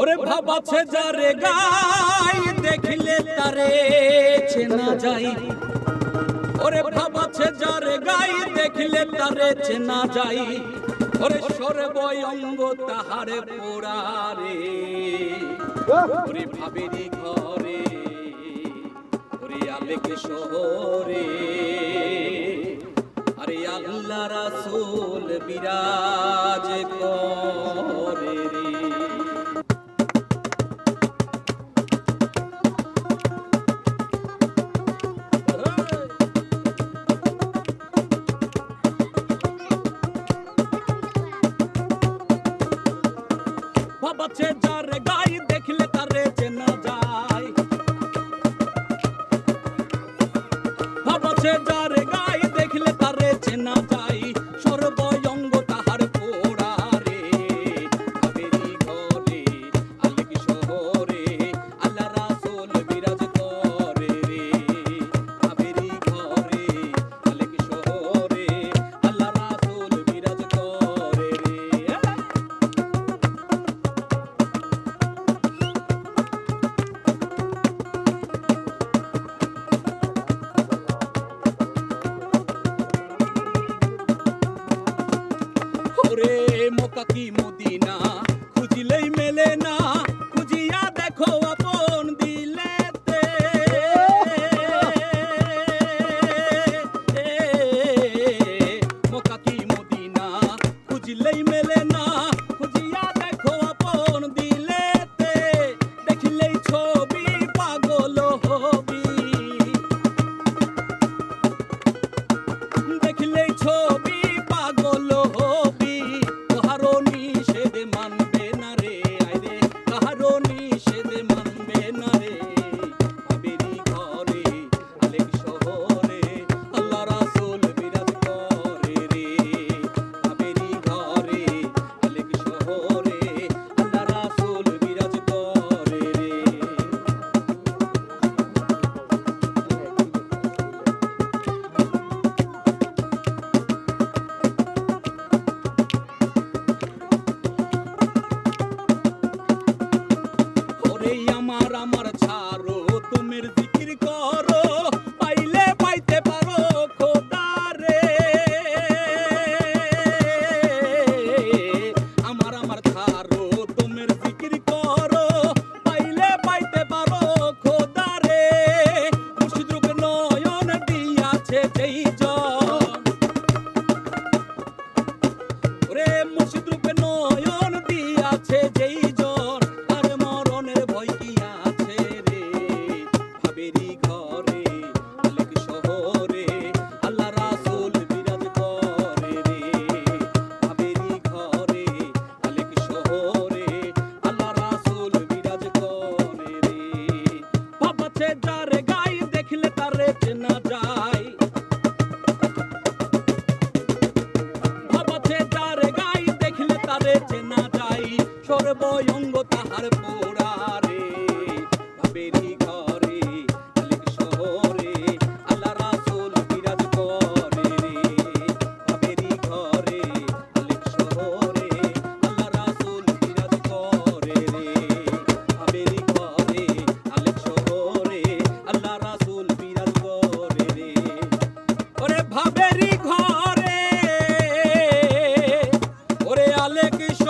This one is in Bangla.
ওরে ভাবাছে যারে গাই, দেখলে তারে চেনা যাই ওরে ভাবাছে যারে গাই, দেখলে তারে চেনা যাই ওরে সরে বই অঙ্গ তাহারে পোড়ারে, ওরে ভাবেরি ঘরে, ওরে আলেকে শহরে। আরে আল্লাহ রাসূল বিরা বাঁচে যার গা মোকা কি মদিনা? খুঁজিলেই মেলে না। আছে যার গাই দেখলে তারে চেনা যায়। ভাবাছে যার গাই দেখলে তারে চেনা যায়। সর্বয়ঙ্গ তাহার পোড়ারে ভাবেরি ঘরে শহরে। মালিক